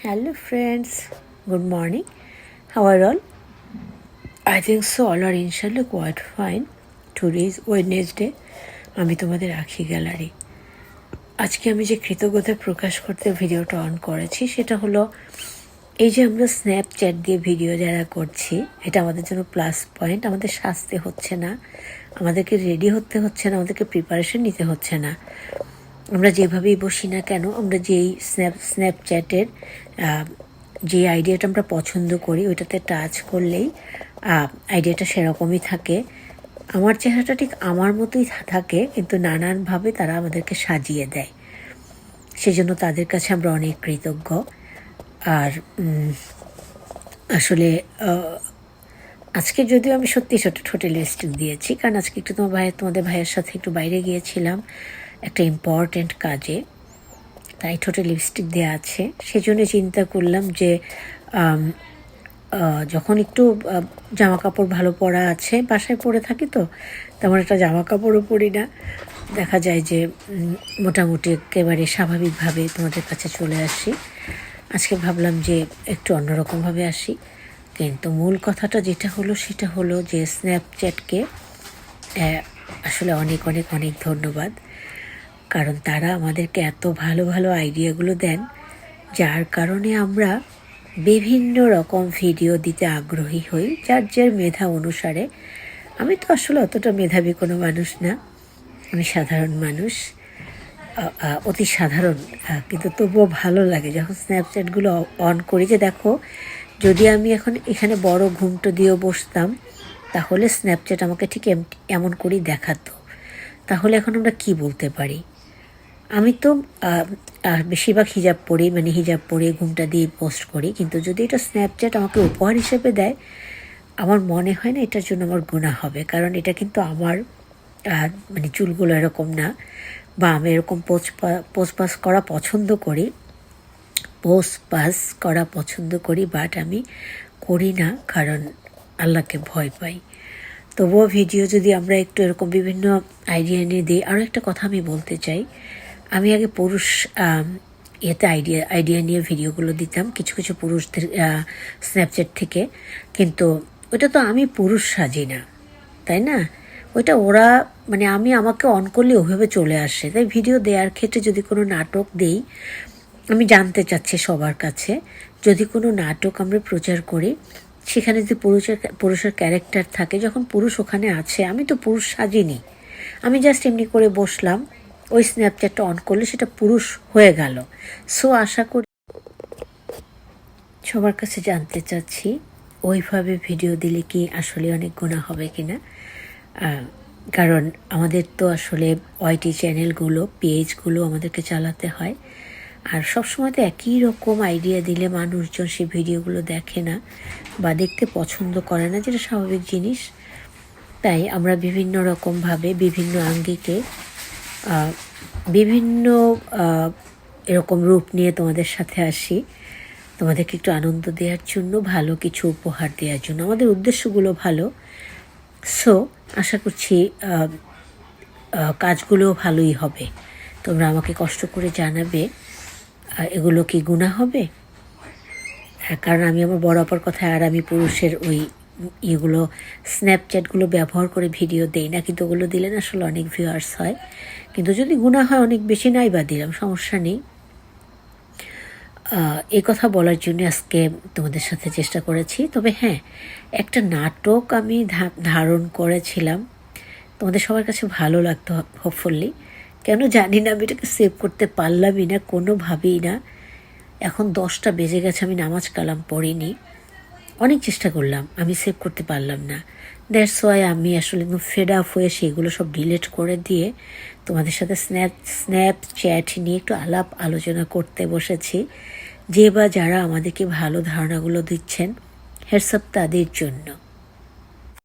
Hello, friends. Good morning. How are all? I think so. All are inshallah quite fine. Today is Wednesday. আমি তোমাদের আখি gallery আজকে আমি যে কৃতজ্ঞতা প্রকাশ করতে ভিডিওটা অন করেছি সেটা হলো এই যে আমরা স্ন্যাপচ্যাট দিয়ে ভিডিও যারা করছি এটা আমাদের জন্য প্লাস পয়েন্ট আমাদের শাস্তি হচ্ছে না আমাদেরকে রেডি হতে হচ্ছে না আমাদেরকে প্রিপারেশন নিতে হচ্ছে না আমরা যেভাবেই বসি না কেন, আমরা যেই স্ন্যাপ স্ন্যাপচ্যাটের যে আইডিয়াটা আমরা পছন্দ করি, ওইটাতে টাচ করলেই আইডিয়াটা সেরকমই থাকে। আমার চেহারাটা ঠিক আমার মতোই থাকে, কিন্তু নানানভাবে তারা আমাদেরকে সাজিয়ে দেয়। সেজন্য তাদের কাছে আমরা অনেক কৃতজ্ঞ। আর আসলে আজকে যদিও আমি সত্যি ছোট ঠোঁটে লিপস্টিক দিয়েছি, কারণ আজকে একটু তোমার ভাইয়ের তোমাদের ভাইয়ের সাথে একটু বাইরে গিয়েছিলাম। একটা ইম্পর্ট্যান্ট কাজে, তাই ঠোঁটে লিপস্টিক দেওয়া আছে। সেজন্য চিন্তা করলাম যে যখন একটু জামা কাপড় ভালো পরা আছে, বাসায় পরে থাকি তো তেমন একটা জামা কাপড়ও পরি না। দেখা যায় যে মোটামুটি একেবারে স্বাভাবিকভাবে তোমাদের কাছে চলে আসি। আজকে ভাবলাম যে, একটু অন্যরকমভাবে আসি। কিন্তু মূল কথাটা যেটা হলো, সেটা হলো যে স্ন্যাপচ্যাটকে আসলে অনেক অনেক অনেক ধন্যবাদ। কারণ তারা আমাদেরকে এত ভালো ভালো আইডিয়াগুলো দেন, যার কারণে আমরা বিভিন্ন রকম ভিডিও দিতে আগ্রহী হই। যার যার মেধা অনুসারে। আমি তো আসলে অতটা মেধাবী কোনো মানুষ না। আমি সাধারণ মানুষ। অতি সাধারণ। কিন্তু তবুও ভালো লাগে যখন স্ন্যাপচ্যাটগুলো অন করি যে দেখো, যদি আমি এখন এখানে বড় ঘুমটো দিয়েও বসতাম, তাহলে স্ন্যাপচ্যাট আমাকে ঠিক এম- এমন করেই দেখাতো। তাহলে এখন আমরা কি বলতে পারি? আমি তো বেশিরভাগ হিজাব পরি মানে হিজাব পরে ঘুমটা দিয়ে পোস্ট করি। কিন্তু যদি এটা স্ন্যাপচ্যাট আমাকে উপহার হিসেবে দেয়, আমার মনে হয় না এটার জন্য আমার গুণা হবে। কারণ এটা কিন্তু আমার মানে চুলগুলো এরকম না। বা আমি এরকম পোস্ট পোস্ট পাস করা পছন্দ করি। পোস্ট পাস করা পছন্দ করি বাট আমি করি না কারণ আল্লাহকে ভয় পাই। তবুও ভিডিও যদি আমরা একটু এরকম বিভিন্ন আইডিয়া নিয়ে দিই আরও একটা কথা আমি বলতে চাই। আমি আগে পুরুষ ইয়েতে আইডিয়া আইডিয়া নিয়ে ভিডিওগুলো দিতাম, কিছু কিছু পুরুষদের স্ন্যাপচ্যাট থেকে। কিন্তু ওটা তো আমি পুরুষ সাজি না, তাই না? ওইটা ওরা মানে আমি আমাকে অন করলে ওভাবে চলে আসে। তাই ভিডিও দেওয়ার ক্ষেত্রে যদি কোনো নাটক দেই, আমি জানতে চাচ্ছি সবার কাছে, যদি কোনো নাটক আমরা প্রচার করি, সেখানে যদি পুরুষের পুরুষের ক্যারেক্টার থাকে, যখন পুরুষ ওখানে আছে, আমি তো পুরুষ সাজিনি। আমি জাস্ট এমনি করে বসলাম ওই স্ন্যাপচ্যাটটা অন করলে সেটা পুরুষ হয়ে গেল। সো আশা করি সবার কাছে জানতে চাচ্ছি ওইভাবে ভিডিও দিলে কি আসলে অনেক গুণা হবে কিনা? আহ, কারণ আমাদের তো আসলে ওয়াইটি চ্যানেলগুলো পেজগুলো আমাদেরকে চালাতে হয়। আর সবসময় তো একই রকম আইডিয়া দিলে মানুষজন সেই ভিডিওগুলো দেখে না বা দেখতে পছন্দ করে না যেটা স্বাভাবিক জিনিস। তাই আমরা বিভিন্ন রকমভাবে বিভিন্ন আঙ্গিকে বিভিন্ন এরকম রূপ নিয়ে তোমাদের সাথে আসি। তোমাদেরকে একটু আনন্দ দেওয়ার জন্য ভালো কিছু উপহার দেওয়ার জন্য। আমাদের উদ্দেশ্যগুলো ভালো। সো আশা করছি কাজগুলো ভালোই হবে। তোমরা আমাকে কষ্ট করে জানাবে এগুলো কি গুণা হবে? হ্যাঁ, কারণ আমি আমার বড় অপার কথায় আর আমি পুরুষের ওই ইয়েগুলো স্ন্যাপচ্যাটগুলো ব্যবহার করে ভিডিও দেই না, কিন্তু ওগুলো দিলে না আসলে অনেক ভিউয়ার্স হয়। কিন্তু যদি গুণা হয়, অনেক বেশি নাই বা দিলাম, সমস্যা নেই। এই কথা বলার জন্য আজকে তোমাদের সাথে চেষ্টা করেছি। তবে হ্যাঁ একটা নাটক আমি ধারণ করেছিলাম। তোমাদের সবার কাছে ভালো লাগতো হোপফুলি কেন জানি না, আমি এটাকে সেভ করতে পারলামই না, কোনোভাবেই না। এখন দশটা বেজে গেছে, আমি নামাজ কালাম পড়িনি। অনেক চেষ্টা করলাম, আমি সেভ করতে পারলাম না। দ্যাটস ওয়াই আমি আসলে একদম ফেড আপ হয়ে সেগুলো সব ডিলেট করে দিয়ে তোমাদের সাথে স্ন্যাপ স্ন্যাপ চ্যাট নিয়ে একটু আলাপ আলোচনা করতে বসেছি। যে বা যারা আমাদেরকে ভালো ধারণাগুলো দিচ্ছেন হেডসআপ তাদের জন্য।